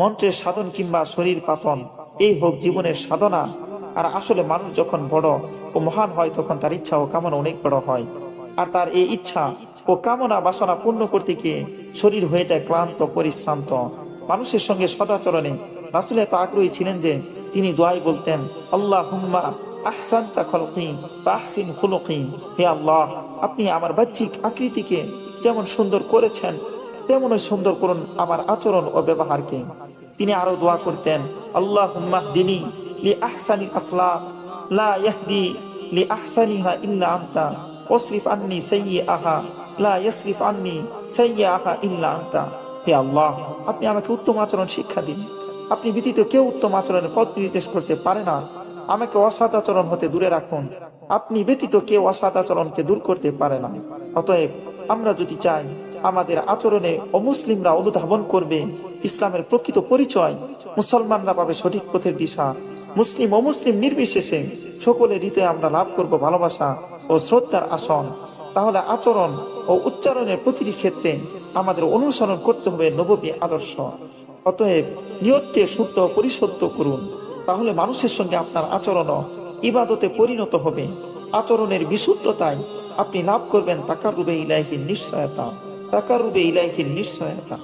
মন্ত্রের সাধন কিংবা শরীর পাতন, এই হোক জীবনের সাধনা। আর আসলে মানুষ যখন বড় ও মহান হয়, তখন তার ইচ্ছা ও কামনা অনেক বড় হয়। আর তার এই ইচ্ছা ও কামনা বাসনা পূর্ণ করতে গিয়ে শরীর হয়ে যায় ক্লান্ত, পরিশ্রান্ত। মানুষের সঙ্গে সদাচরণে রাসুল এত আগ্রহী ছিলেন যে তিনি দোয়াই বলতেন আল্লাহ হুম্মা আহসান খুলকি। হে আল্লাহ, আপনি আমার বাহ্যিক আকৃতিকে যেমন সুন্দর করেছেন, তেমনই সুন্দর করুন আমার আচরণ ও ব্যবহারকে। তিনি আরও দোয়া করতেন আল্লাহ হুম্মাহ দিনী লি আহসানি লা আন্নি সাইয়্যাহা লা আন্নি সাইয়্যাহা ইল্লা আনতা হে আল্লাহ, আপনি আমাকে উত্তম আচরণ শিক্ষা দিন। আপনি ব্যতীত কেউ উত্তম আচরণের পথ নির্দেশ করতে পারে না। আমাকে অসৎ আচরণ হতে দূরে রাখুন। আপনি ব্যতীত কেউ অসৎ আচরণকে দূর করতে পারে না। অতএব আমরা যদি চাই আমাদের আচরণে অমুসলিমরা অনুধাবন করবে। ইসলামের প্রকৃত পরিচয় মুসলমানরা পাবে সঠিক পথের দিশা। মুসলিম অমুসলিম নির্বিশেষে সকলের হৃদয়ে আমরা লাভ করব ভালোবাসা ও শ্রদ্ধার আসন। তাহলে আচরণ ও উচ্চারণের প্রতিটি ক্ষেত্রে আমাদের অনুসরণ করতে হবে নবমী আদর্শ। অতএব নিয়তকে শুদ্ধ পরিশুদ্ধ করুন। তাহলে মানুষের সঙ্গে আপনার আচরণও ইবাদতে পরিণত হবে। আচরণের বিশুদ্ধতায় আপনি লাভ করবেন তাকার রূপে ইলাইহির নিশ্চয়তা তাকার রূপে ইলাইহির নিশ্চয়তা